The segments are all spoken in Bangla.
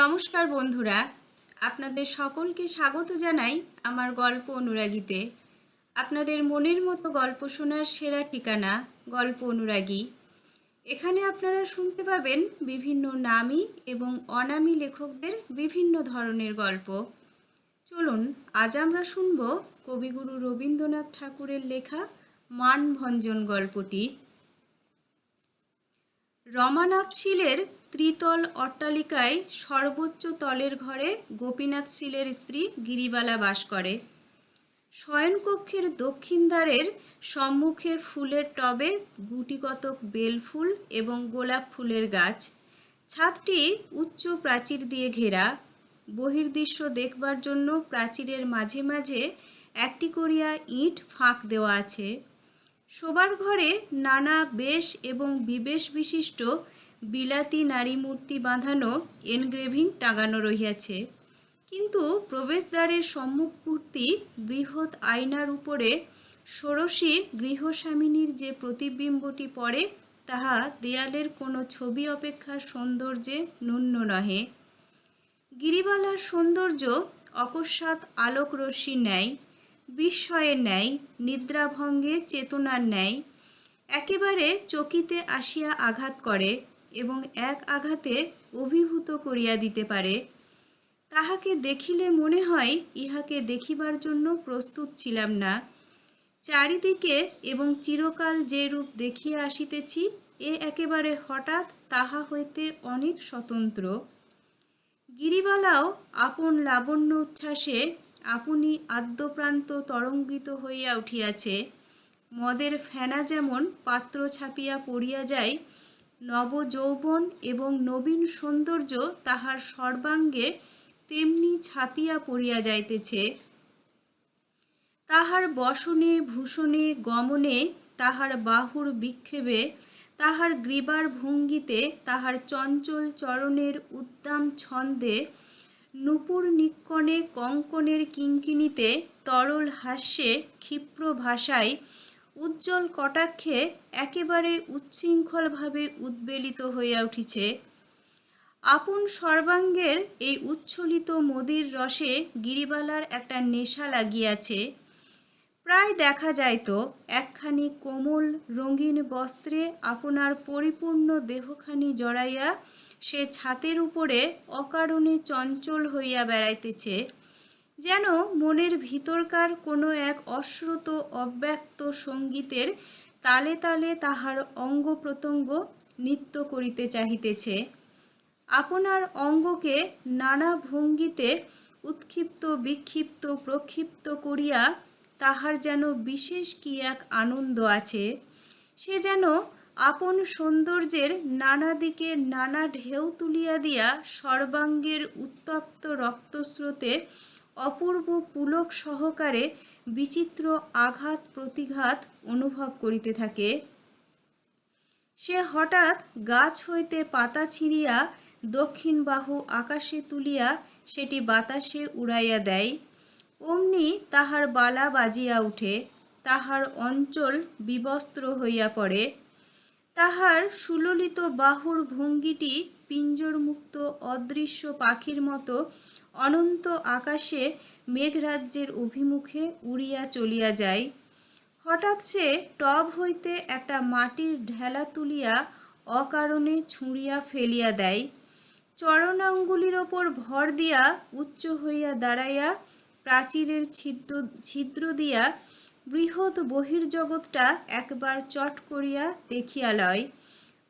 নমস্কার বন্ধুরা, আপনাদের সকলকে স্বাগত জানাই আমার গল্প অনুরাগীতে। আপনাদের মনের মতো গল্প শোনার সেরা ঠিকানা গল্প অনুরাগী। এখানে আপনারা শুনতে পাবেন বিভিন্ন নামী এবং অনামী লেখকদের বিভিন্ন ধরনের গল্প। চলুন, আজ আমরা শুনব কবিগুরু রবীন্দ্রনাথ ঠাকুরের লেখা মানভঞ্জন গল্পটি। রমানাথ শীলের ত্রিতল অট্টালিকায় সর্বোচ্চ তলের ঘরে গোপীনাথ শীলের স্ত্রী গিরিবালা বাস করে। শয়নকক্ষের দক্ষিণ দ্বারের সম্মুখে ফুলের টবে গুটিকতক বেলফুল এবং গোলাপ ফুলের গাছ। ছাদটি উচ্চ প্রাচীর দিয়ে ঘেরা। বহির্দৃশ্য দেখবার জন্য প্রাচীরের মাঝে মাঝে একটি করিয়া ইট ফাঁক দেওয়া আছে। শোবার ঘরে নানা বেশ এবং বিবেশ বিশিষ্ট বিলাতি নারী মূর্তি বাঁধানো এনগ্রেভিং টাঙানো রহিয়াছে। কিন্তু প্রবেশদ্বারের সম্মুখপূর্তি বৃহৎ আয়নার উপরে ষোড়শী গৃহস্বামিনীর যে প্রতিবিম্বটি পড়ে, তাহা দেয়ালের কোনো ছবি অপেক্ষা সৌন্দর্যে ন্যূন্য নহে। গিরিবালার সৌন্দর্য অকস্মাৎ আলোক রশ্মির ন্যায়, বিস্ময়ের ন্যায় নিদ্রাভঙ্গে চেতনার ন্যায়, একেবারে চকিতে আসিয়া আঘাত করে। এবং এক আঘাতে অভিভূত করিয়া দিতে পারে। তাহাকে দেখিলে মনে হয়, ইহাকে দেখিবার জন্য প্রস্তুত ছিলাম না। চারিদিকে এবং চিরকাল যে রূপ দেখিয়া আসিতেছি, এ একেবারে হঠাৎ তাহা হইতে অনেক স্বতন্ত্র। গিরিবালাও আপন লাবণ্য উচ্ছ্বাসে আপনি আদ্যপ্রান্ত তরঙ্গিত হইয়া উঠিয়াছে। মদের ফেনা যেমন পাত্র ছাপিয়া পড়িয়া যায় নব যৌবন এবং নবীন সৌন্দর্য তাহার সর্বাঙ্গে তেমনি ছাপিয়া পড়িয়া যাইতেছে। তাহার বসনে, ভূষণে, গমনে, তাহার বাহুর বিক্ষেপে, তাহার গ্রীবার ভঙ্গিতে, তাহার চঞ্চল চরণের উদ্দাম ছন্দে, নূপুর নিক্কণে কঙ্কনের কিঙ্কিনিতে তরল হাস্যে ক্ষিপ্র ভাষায় উজ্জ্বল কটাক্ষে একেবারে উচ্ছৃঙ্খলভাবে উদ্বেলিত হইয়া উঠিছে। আপন সর্বাঙ্গের এই উচ্ছ্বলিত মদির রসে গিরিবালার একটা নেশা লাগিয়াছে। প্রায় দেখা যাইত, একখানি কোমল রঙিন বস্ত্রে আপনার পরিপূর্ণ দেহখানি জড়াইয়া সে ছাতের উপরে অকারণে চঞ্চল হইয়া বেড়াইতেছে। যেন মনের ভিতরকার কোনো এক অশ্রুত অব্যক্ত সঙ্গীতের তালে তালে তাহার অঙ্গ প্রত্যঙ্গ নৃত্য করিতে চাহিতেছে। আপনার অঙ্গকে নানা ভঙ্গিতে উৎক্ষিপ্ত, বিক্ষিপ্ত, প্রক্ষিপ্ত করিয়া তাহার যেন বিশেষ কি এক আনন্দ আছে। সে যেন আপন সৌন্দর্যের নানা দিকে নানা ঢেউ তুলিয়া দিয়া সর্বাঙ্গের উত্তপ্ত রক্তস্রোতে অপূর্ব পুলক সহকারে বিচিত্র আঘাত প্রতিঘাত অনুভব করিতে থাকে। সে হঠাৎ গাছ হইতে পাতা ছিঁড়িয়া দক্ষিণ বাহু আকাশে তুলিয়া সেটি বাতাসে উড়াইয়া দেয়। অমনি তাহার বালা বাজিয়া উঠে, তাহার অঞ্চল বিবস্ত্র হইয়া পড়ে। তাহার সুললিত বাহুর ভঙ্গিটি পিঞ্জরমুক্ত অদৃশ্য পাখির মতো অনন্ত আকাশে মেঘরাজ্যের অভিমুখে উড়িয়া চলিয়া যায়। হঠাৎ সে টব হইতে একটা মাটির ঢেলা তুলিয়া অকারণে ছুঁড়িয়া ফেলিয়া দেয়। চরণাঙ্গুলির ওপর ভর দিয়া উচ্চ হইয়া দাঁড়াইয়া প্রাচীরের ছিদ্র ছিদ্র দিয়া বৃহৎ বহির্জগৎটা একবার চট করিয়া দেখিয়া লয়।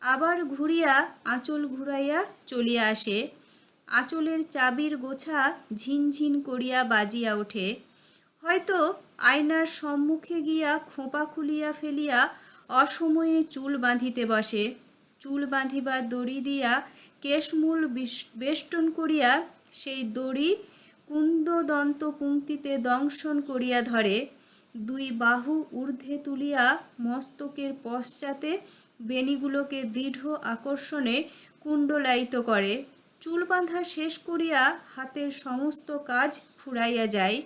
আবার ঘুরিয়া আঁচল ঘুরাইয়া চলিয়া আসে। আঁচলের চাবির গোছা ঝিনঝিন করিয়া বাজিয়া ওঠে। হয়তো আয়নার সম্মুখে গিয়া খোঁপা খুলিয়া ফেলিয়া অসময়ে চুল বাঁধিতে বসে। চুল বাঁধিবার দড়ি দিয়া কেশমূল বেষ্টন করিয়া সেই দড়ি কুন্দদন্ত পুঙ্ক্তিতে দংশন করিয়া ধরে। দুই বাহু ঊর্ধ্বে তুলিয়া মস্তকের পশ্চাতে বেণীগুলোকে দৃঢ় আকর্ষণে কুণ্ডলায়িত করে। চুল বাঁধা শেষ করিয়া হাতের সমস্ত কাজ ফুরাইয়া যায়।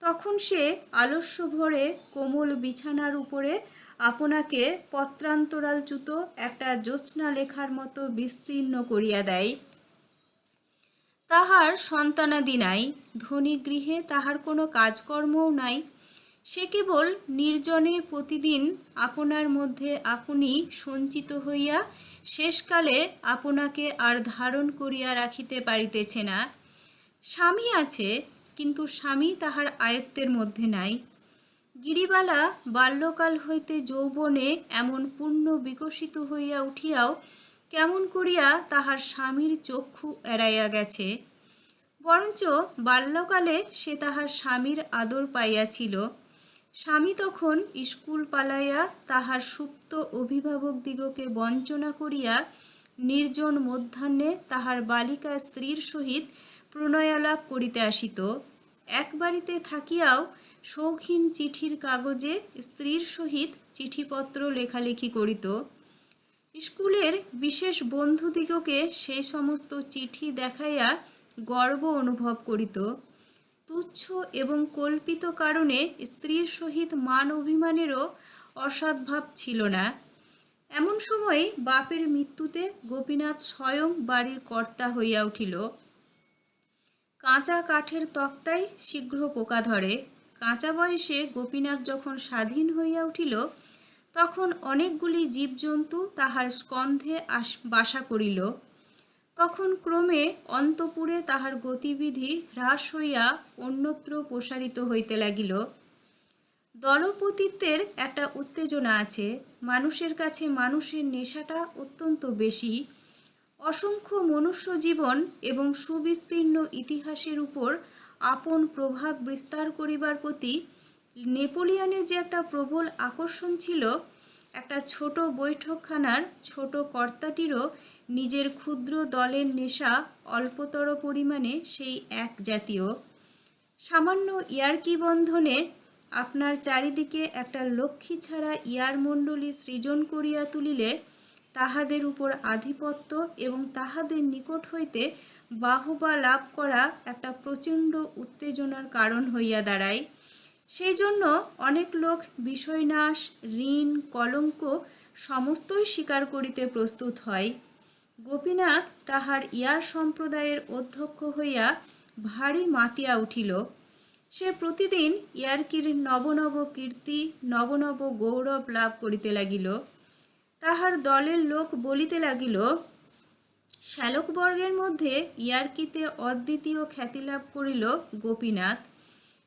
তখন সে আলস্য ভরে কোমল বিছানার উপরে আপনাকে পত্রান্তরালচ্যুত একটা জ্যোৎস্না লেখার মতো বিস্তীর্ণ করিয়া দেয়। তাহার সন্তানাদি নাই, ধনী গৃহে তাহার কোনো কাজকর্মও নাই। সে কেবল নির্জনে প্রতিদিন আপনার মধ্যে আপনি সঞ্চিত হইয়া শেষকালে আপনাকে আর ধারণ করিয়া রাখিতে পারিতেছে না। স্বামী আছে, কিন্তু স্বামী তাহার আয়ত্তের মধ্যে নাই। গিরিবালা বাল্যকাল হইতে যৌবনে এমন পূর্ণ বিকশিত হইয়া উঠিয়াও কেমন করিয়া তাহার স্বামীর চক্ষু এড়াইয়া গেছে। বরঞ্চ বাল্যকালে সে তাহার স্বামীর আদর পাইয়াছিল। স্বামী তখন স্কুল পালাইয়া তাহার সুপ্ত অভিভাবকদিগকে বঞ্চনা করিয়া নির্জন মধ্যাহ্নে তাহার বালিকা স্ত্রীর সহিত প্রণয়ালাপ করিতে আসিত। এক বাড়িতে থাকিয়াও শৌখিন চিঠির কাগজে স্ত্রীর সহিত চিঠিপত্র লেখালেখি করিত। স্কুলের বিশেষ বন্ধুদিগকে সেই সমস্ত চিঠি দেখাইয়া গর্ব অনুভব করিত। তুচ্ছ এবং কল্পিত কারণে স্ত্রীর সহিত মান অভিমানেরও অসদ্ভাব ছিল না। এমন সময় বাপের মৃত্যুতে গোপীনাথ স্বয়ং বাড়ির কর্তা হইয়া উঠিল। কাঁচা কাঠের তক্তায় শীঘ্র পোকা ধরে। কাঁচা বয়সে গোপীনাথ যখন স্বাধীন হইয়া উঠিল, তখন অনেকগুলি জীবজন্তু তাহার স্কন্ধে আস বাসা করিল। তখন ক্রমে অন্তপুরে তাহার গতিবিধি হ্রাস হইয়া অন্যত্র প্রসারিত হইতে লাগিল। দলপতিত্বের একটা উত্তেজনা আছে। মানুষের কাছে মানুষের নেশাটা অত্যন্ত বেশি। অসংখ্য মনুষ্য জীবন এবং সুবিস্তীর্ণ ইতিহাসের উপর আপন প্রভাব বিস্তার করিবার প্রতি নেপোলিয়ানের যে একটা প্রবল আকর্ষণ ছিল একটা ছোট বৈঠকখানার ছোট কর্তাটিরও নিজের ক্ষুদ্র দলের নেশা অল্পতর পরিমাণে সেই এক জাতীয়। সামান্য ইয়ার্কি বন্ধনে আপনার চারিদিকে একটা লক্ষ্মী ছাড়া ইয়ারমণ্ডলী সৃজন করিয়া তুলিলে তাহাদের উপর আধিপত্য এবং তাহাদের নিকট হইতে বাহবা লাভ করা একটা প্রচণ্ড উত্তেজনার কারণ হইয়া দাঁড়ায়। সেই জন্য অনেক লোক বিষয়নাশ, ঋণ, কলঙ্ক সমস্তই স্বীকার করিতে প্রস্তুত হয়। গোপীনাথ তাহার ইয়ার সম্প্রদায়ের অধ্যক্ষ হইয়া ভারী মাতিয়া উঠিল। সে প্রতিদিন ইয়ার্কির নব নব কীর্তি, নব নব গৌরব লাভ করিতে লাগিল। তাহার দলের লোক বলিতে লাগিল, শ্যালকবর্গের মধ্যে ইয়ার্কিতে অদ্বিতীয় খ্যাতি লাভ করিল গোপীনাথ।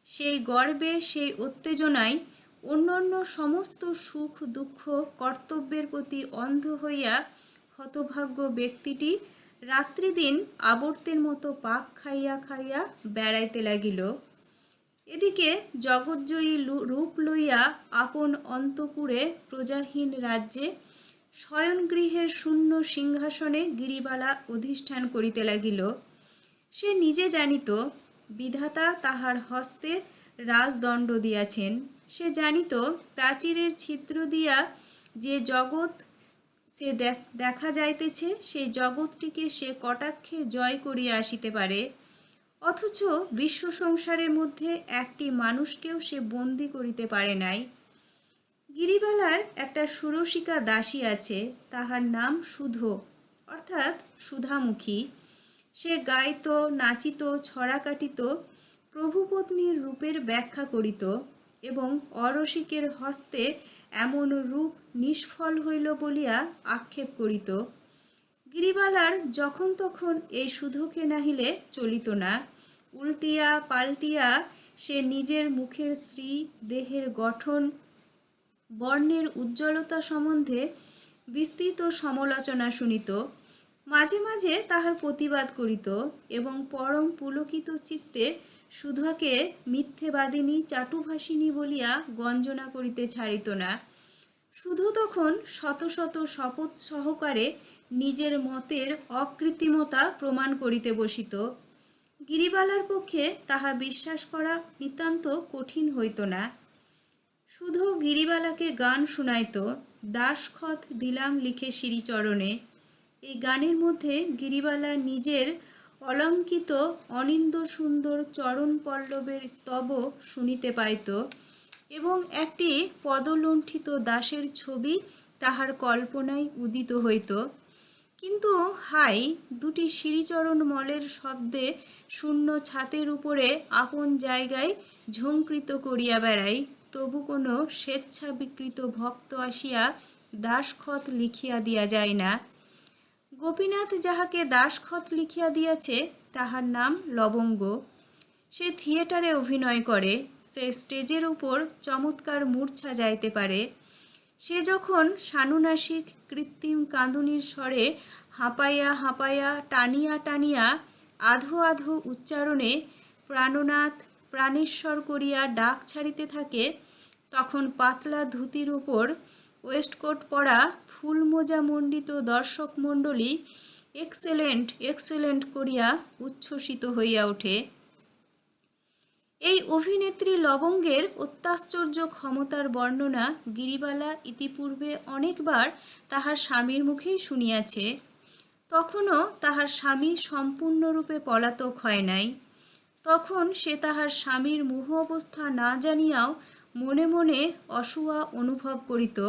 সেই গর্বে, সেই উত্তেজনায় অন্যান্য সমস্ত সুখ, দুঃখ, কর্তব্যের প্রতি অন্ধ হইয়া হতভাগ্য ব্যক্তিটি রাত্রিদিন আবর্তের মতো পাক খাইয়া খাইয়া বেড়াইতে লাগিল। এদিকে জগজ্জয়ী লু- রূপ লইয়া আপন অন্তপুরে প্রজাহীন রাজ্যে শয়নগৃহের শূন্য সিংহাসনে গিরিবালা অধিষ্ঠান করিতে লাগিল। সে নিজে জানিত বিধাতা তাহার হস্তে রাজদণ্ড দিয়াছেন। সে জানিত, প্রাচীরের ছিদ্র দিয়া যে জগৎ সে দেখা যাইতেছে সেই জগৎটিকে সে কটাক্ষে জয় করিয়া আসিতে পারে। অথচ বিশ্ব সংসারের মধ্যে একটি মানুষকেও সে বন্দি করিতে পারে নাই। গিরিবালার একটা সুরসিকা দাসী আছে, তাহার নাম সুধ, অর্থাৎ সুধামুখী। সে গাইত, নাচিত, ছড়া কাটিত, প্রভুপত্নীর রূপের ব্যাখ্যা করিত এবং অরসিকের হস্তে এমন রূপ নিষ্ফল হইল বলিয়া আক্ষেপ করিত। গিরিবালার যখন তখন এই সুধোকে নাহিলে চলিত না। উল্টিয়া পাল্টিয়া সে নিজের মুখের শ্রী দেহের গঠন, বর্ণের উজ্জ্বলতা সম্বন্ধে বিস্তৃত সমালোচনা শুনিত। মাঝে মাঝে তাহার প্রতিবাদ করিত এবং পরম পুলকিত চিত্তে সুধাকে মিথ্যেবাদিনী চাটুভাষিনী বলিয়া গঞ্জনা করিতে ছাড়িত না। শুধু তখন শত শত শপথ সহকারে নিজের মতের অকৃত্রিমতা প্রমাণ করিতে বসিত। গিরিবালার পক্ষে তাহা বিশ্বাস করা নিতান্ত কঠিন হইত না। শুধু গিরিবালাকে গান শুনাইত দাসখত দিলাম লিখে শ্রীচরণে এই গানের মধ্যে গিরিবালা নিজের অলঙ্কিত অনিন্দ সুন্দর চরণ পল্লবের স্তব শুনিতে পাইত এবং একটি পদলুণ্ঠিত দাসের ছবি তাহার কল্পনায় উদিত হইত। কিন্তু হাই, দুটি সিঁড়িচরণ মলের শব্দে শূন্য ছাতের উপরে আপন জায়গায় ঝঙ্কৃত করিয়া বেড়াই, তবু কোনো স্বেচ্ছাবিকৃত ভক্ত আসিয়া দাসখত লিখিয়া দিয়া যায় না। গোপীনাথ যাহাকে দাসখত লিখিয়া দিয়াছে, তাহার নাম লবঙ্গ। সে থিয়েটারে অভিনয় করে, সে স্টেজের উপর চমৎকার মূর্ছা যাইতে পারে। সে যখন সানুনাসিক কৃত্রিম কাঁদুনির স্বরে হাঁপাইয়া হাঁপাইয়া, টানিয়া টানিয়া, আধো আধো উচ্চারণে প্রাণনাথ প্রাণেশ্বর করিয়া ডাক ছাড়িতে থাকে, তখন পাতলা ধুতির উপর ওয়েস্টকোট পরা ফুলমোজা মণ্ডিত দর্শক মণ্ডলী এক্সেলেন্ট এক্সেলেন্ট করিয়া উচ্ছ্বসিত হইয়া ওঠে। এই অভিনেত্রী লবঙ্গের অত্যাশ্চর্য ক্ষমতার বর্ণনা গিরিবালা ইতিপূর্বে অনেকবার তাহার স্বামীর মুখেই শুনিয়াছে। তখনও তাহার স্বামী সম্পূর্ণরূপে পলাতক হয় নাই। তখন সে তাহার স্বামীর মুহ অবস্থা না জানিয়াও মনে মনে অসুয়া অনুভব করিত।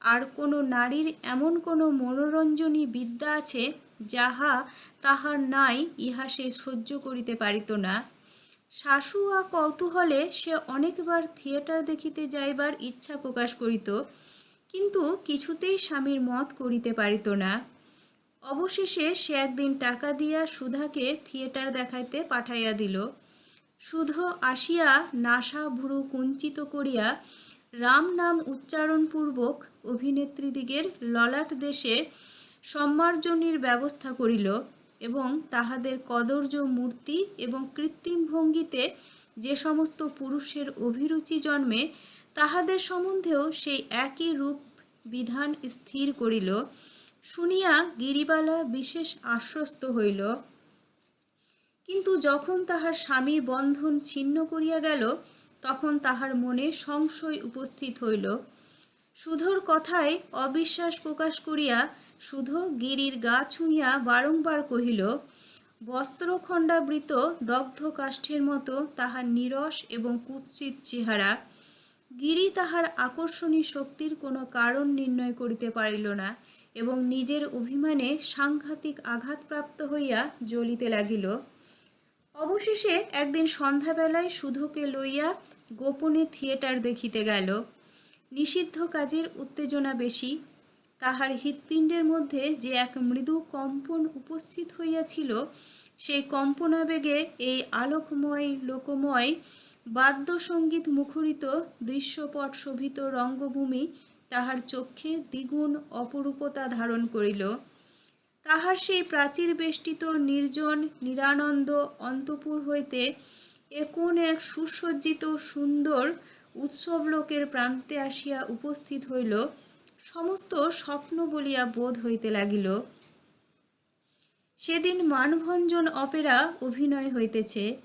আর কোনো নারীর এমন কোনো মনোরঞ্জনী বিদ্যা আছে যাহা তাহার নাই, ইহা সে সহ্য করিতে পারিত না। শাশু শাশুয়া কৌতূহলে সে অনেকবার থিয়েটার দেখিতে যাইবার ইচ্ছা প্রকাশ করিত, কিন্তু কিছুতেই স্বামীর মত করিতে পারিত না। অবশেষে সে একদিন টাকা দিয়া সুধাকে থিয়েটার দেখাইতে পাঠাইয়া দিল। সুধ আসিয়া নাসা ভুরু কুঞ্চিত করিয়া রাম নাম উচ্চারণপূর্বক অভিনেত্রীদিগের ললাট দেশে সম্মার্জনীর ব্যবস্থা করিল এবং তাহাদের কদর্য মূর্তি এবং কৃত্রিম ভঙ্গিতে যে সমস্ত পুরুষের অভিরুচি জন্মে, তাহাদের সম্বন্ধেও সেই একই রূপ বিধান স্থির করিল। শুনিয়া গিরিবালা বিশেষ আশ্বস্ত হইল। কিন্তু যখন তাহার স্বামী বন্ধন ছিন্ন করিয়া গেল তখন তাহার মনে সংশয় উপস্থিত হইল। সুধোর কথায় অবিশ্বাস প্রকাশ করিয়া শুধু গিরির গা ছুঁইয়া বারংবার কহিল, বস্ত্রখণ্ডাবৃত দগ্ধ কাষ্ঠের মতো তাহার নিরস এবং কুৎসিত চেহারা। গিরি তাহার আকর্ষণী শক্তির কোনো কারণ নির্ণয় করিতে পারিল না এবং নিজের অভিমানে সাংঘাতিক আঘাতপ্রাপ্ত হইয়া জ্বলিতে লাগিল। অবশেষে একদিন সন্ধ্যাবেলায় সুধোকে লইয়া গোপনে থিয়েটার দেখিতে গেল। নিষিদ্ধ কাজের উত্তেজনা বেশি। তাহার হৃৎপিণ্ডের মধ্যে যে এক মৃদু কম্পন উপস্থিত হইয়াছিল সেই কম্পনাবেগে এই আলোকময়, লোকময়, বাদ্যসঙ্গীত মুখরিত দৃশ্যপট শোভিত রঙ্গভূমি তাহার চক্ষে দ্বিগুণ অপরূপতা ধারণ করিল। তাহার সেই প্রাচীর বেষ্টিত, নির্জন, নিরানন্দ, অন্তপুর হইতে এ কোন এক সুসজ্জিত সুন্দর উৎসব লোকের প্রান্তে আসিয়া উপস্থিত হইল, সমস্ত স্বপ্ন বলিয়া বোধ হইতে লাগিল। সেদিন মানভঞ্জন অপেরা অভিনয় হইতেছে।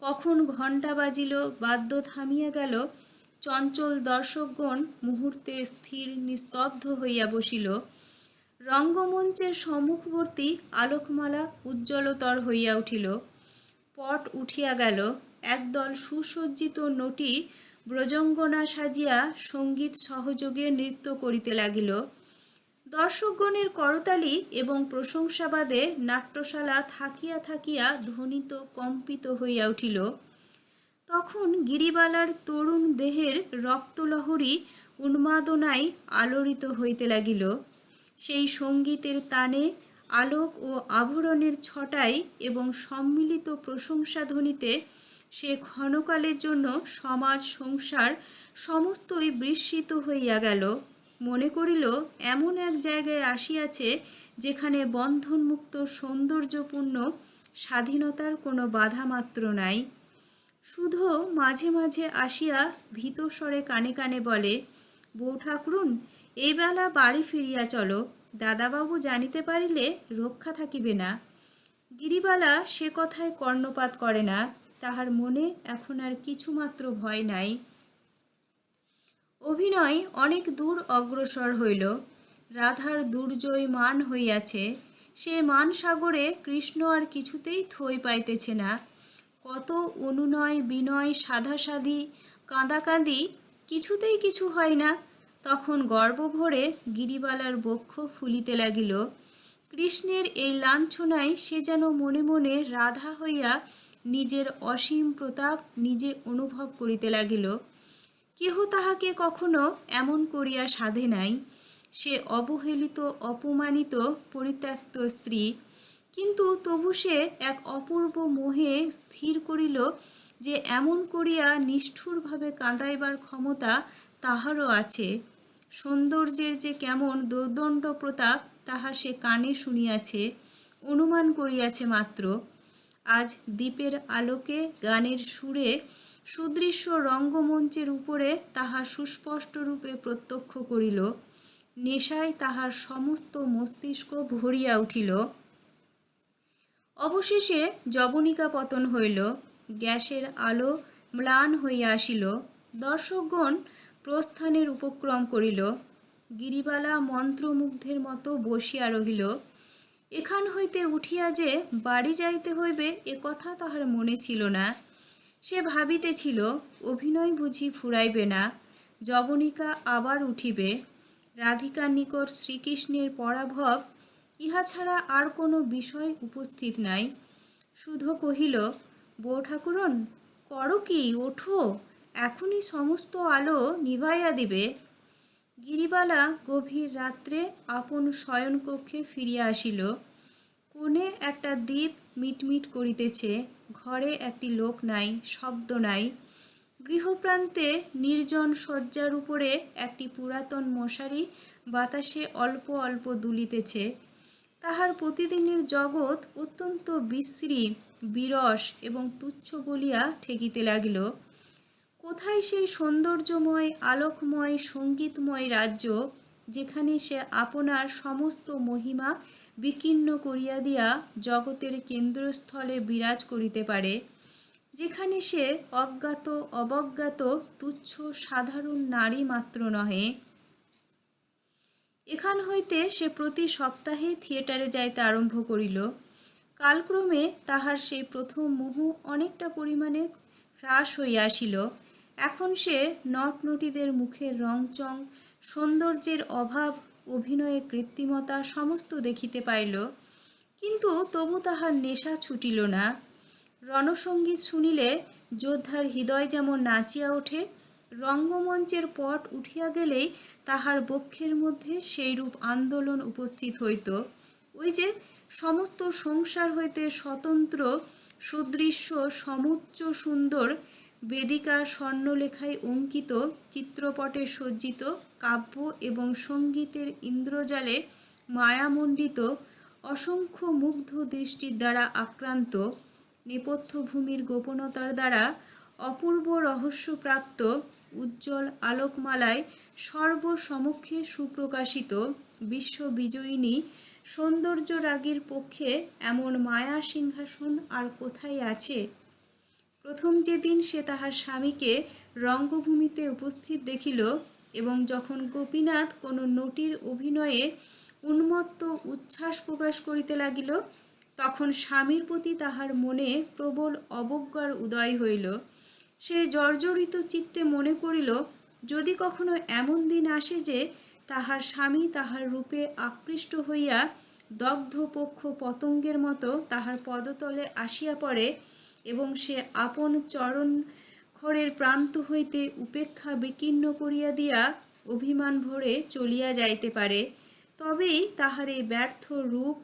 কখন ঘণ্টা বাজিল, বাদ্য থামিয়া গেল, চঞ্চল দর্শকগণ মুহূর্তে স্থির নিস্তব্ধ হইয়া বসিল। রঙ্গমঞ্চের সম্মুখবর্তী আলোকমালা উজ্জ্বলতর হইয়া উঠিল। পট উঠিয়া গেল। একদল সুসজ্জিত নটি ব্রজঙ্গনা সাজিয়া সংগীত সহযোগে নৃত্য করিতে লাগিল। দর্শকগণের করতালি এবং প্রশংসাবাদে নাট্যশালা থাকিয়া থাকিয়া ধ্বনিত কম্পিত হইয়া উঠিল। তখন গিরিবালার তরুণ দেহের রক্তলহরী উন্মাদনায় আলোড়িত হইতে লাগিল। সেই সঙ্গীতের তানে আলোক ও আভরণের ছটাই এবং সম্মিলিত প্রশংসাধ্বনিতে সে ক্ষণকালের জন্য সমাজ, সংসার সমস্তই বিস্মিত হইয়া গেল। মনে করিল, এমন এক জায়গায় আসিয়াছে যেখানে বন্ধনমুক্ত সৌন্দর্যপূর্ণ স্বাধীনতার কোনো বাধা মাত্র নাই। শুধু মাঝে মাঝে আসিয়া ভীতস্বরে কানে কানে বলে, বউ ঠাকুরুন এই বেলা বাড়ি ফিরিয়া চলো। দাদাবাবু জানিতে পারিলে রক্ষা থাকিবে না। গিরিবালা সে কথায় কর্ণপাত করে না। তাহার মনে এখন আর কিছুমাত্র ভয় নাই। অভিনয় অনেক দূর অগ্রসর হইল। রাধার দুর্জয় মান হইয়াছে। সে মান সাগরে কৃষ্ণ আর কিছুতেই থই পাইতেছে না। কত অনুনয়, বিনয়, সাধাসাধি, কাঁদাকাঁদি, কিছুতেই কিছু হয় না। তখন গর্ব ভরে গিরিবালার বক্ষ ফুলিতে লাগিল। কৃষ্ণের এই লাঞ্ছনায় সে যেন মনে মনে রাধা হইয়া নিজের অসীম প্রতাপ নিজে অনুভব করিতে লাগিল। কেহ তাহাকে কখনো এমন করিয়া সাধে নাই। সে অবহেলিত, অপমানিত, পরিত্যক্ত স্ত্রী। কিন্তু তবু সে এক অপূর্ব মোহে স্থির করিল যে এমন করিয়া নিষ্ঠুরভাবে কাঁদাইবার ক্ষমতা তাহারও আছে। সৌন্দর্যের যে কেমন দুর্দণ্ড প্রতাপ, তাহা সে কানে শুনিয়াছে, অনুমান করিয়াছে মাত্র। আজ দ্বীপের আলোকে গানের সুরে সুদৃশ্য রঙ্গমঞ্চের উপরে তাহা সুস্পষ্ট রূপে প্রত্যক্ষ করিল, নেশায় তাহার সমস্ত মস্তিষ্ক ভরিয়া উঠিল। অবশেষে জবনিকা পতন হইল, গ্যাসের আলো ম্লান হইয়া আসিল, দর্শকগণ প্রস্থানের উপক্রম করিল, গিরিবালা মন্ত্রমুগ্ধের মতো বসিয়া রহিল। এখান হইতে উঠিয়া যে বাড়ি যাইতে হইবে, এ কথা তাহার মনে ছিল না। সে ভাবিতেছিল, অভিনয় বুঝি ফুরাইবে না জবনিকা আবার উঠিবে। রাধিকার নিকট শ্রীকৃষ্ণের পরাভব, ইহা ছাড়া আর কোনো বিষয় উপস্থিত নাই। শুধু কহিল, বউ ঠাকুরন, করো কি, ওঠো, এখনই সমস্ত আলো নিভাইয়া দিবে। গিরিবালা গভীর রাত্রে আপন শয়নকক্ষে ফিরিয়া আসিল। কোণে একটা দ্বীপ মিটমিট করিতেছে, ঘরে একটি লোক নাই, শব্দ নাই। গৃহপ্রান্তে নির্জন শয্যার উপরে একটি পুরাতন মশারি বাতাসে অল্প অল্প দুলিতেছে। তাহার প্রতিদিনের জগৎ অত্যন্ত বিশ্রী, বিরস এবং তুচ্ছ বলিয়া ঠেকিতে লাগিল। কোথায় সেই সৌন্দর্যময়, আলোকময়, সঙ্গীতময় রাজ্য যেখানে সে আপনার সমস্ত মহিমা বিকীর্ণ করিয়া দিয়া জগতের কেন্দ্রস্থলে বিরাজ করিতে পারে, যেখানে সে অজ্ঞাত, অবজ্ঞাত, তুচ্ছ, সাধারণ নারী মাত্র নহে। এখান হইতে সে প্রতি সপ্তাহে থিয়েটারে যাইতে আরম্ভ করিল। কালক্রমে তাহার সেই প্রথম মোহ অনেকটা পরিমাণে হ্রাস হইয়া আসিল। এখন সে নটনটিদের মুখের রংচং, সৌন্দর্যের অভাব, অভিনয়ে কৃত্রিমতা সমস্ত দেখিতে পাইল। কিন্তু তবু তাহার নেশা ছুটিল না। রণসঙ্গীত শুনিলে যোদ্ধার হৃদয় যেমন নাচিয়া ওঠে, রঙ্গমঞ্চের পট উঠিয়া গেলেই তাহার বক্ষের মধ্যে সেইরূপ আন্দোলন উপস্থিত হইত। ওই যে সমস্ত সংসার হইতে স্বতন্ত্র, সুদৃশ্য, সমুচ্চ সুন্দর বেদিকা স্বর্ণলেখায় অঙ্কিত, চিত্রপটে সজ্জিত, কাব্য এবং সঙ্গীতের ইন্দ্রজালে মায়ামণ্ডিত, অসংখ্য মুগ্ধ দৃষ্টির দ্বারা আক্রান্ত, নেপথ্যভূমির গোপনতার দ্বারা অপূর্ব রহস্যপ্রাপ্ত, উজ্জ্বল আলোকমালায় সর্বসমক্ষে সুপ্রকাশিত, বিশ্ববিজয়িনী সৌন্দর্য রাগের পক্ষে এমন মায়া সিংহাসন আর কোথায় আছে? প্রথম যেদিন সে তাহার স্বামীকে রঙ্গভূমিতে উপস্থিত দেখিল এবং যখন গোপীনাথ কোনো নটির অভিনয়ে উন্মত্ত উচ্ছ্বাস প্রকাশ করিতে লাগিল, তখন স্বামীর প্রতি তাহার মনে প্রবল অবজ্ঞার উদয় হইল। সে জর্জরিত চিত্তে মনে করিল, যদি কখনো এমন দিন আসে যে তাহার স্বামী তাহার রূপে আকৃষ্ট হইয়া দগ্ধ পক্ষ পতঙ্গের মতো তাহার পদতলে আসিয়া পড়ে এবং সে আপন চরণ খড়ের প্রান্ত হইতে উপেক্ষা বিকীর্ণ করিয়া দিয়া অভিমান ভরে চলিয়া যাইতে পারে, তবেই তাহার এই ব্যর্থ রূপ,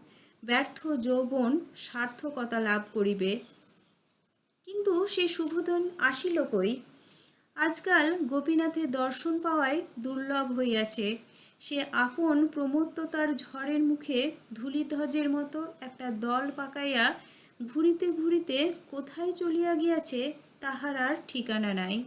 ব্যর্থ যৌবন সার্থকতা লাভ করিবে। কিন্তু সে শুভদিন আসিল কই? আজকাল গোপীনাথের দর্শন পাওয়ায় দুর্লভ হইয়াছে। সে আপন প্রমত্ততার ঝড়ের মুখে ধূলিধ্বজের মতো একটা দল পাকাইয়া ঘুরিতে ঘুরিতে কোথায় চলিয়া গিয়াছে তাহার আর ঠিকানা নাই।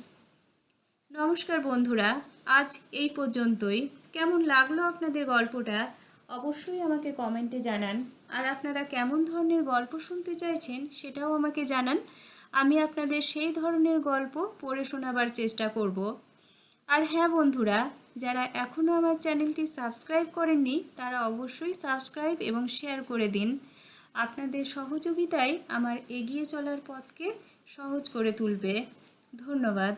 নমস্কার বন্ধুরা, আজ এই পর্যন্তই। কেমন লাগল আপনাদের গল্পটা? অবশ্যই আমাকে কমেন্টে জানান। আর আপনারা কেমন ধরনের গল্প শুনতে চাইছেন সেটাও আমাকে জানান। আমি আপনাদের সেই ধরনের গল্প পড়ে শোনাবার চেষ্টা করব। আর হ্যাঁ বন্ধুরা, যারা এখনও আমার চ্যানেলটি সাবস্ক্রাইব করেননি, তারা অবশ্যই সাবস্ক্রাইব এবং শেয়ার করে দিন। আপনাদের সহযোগিতাই আমার এগিয়ে চলার পথকে সহজ করে তুলবে। ধন্যবাদ।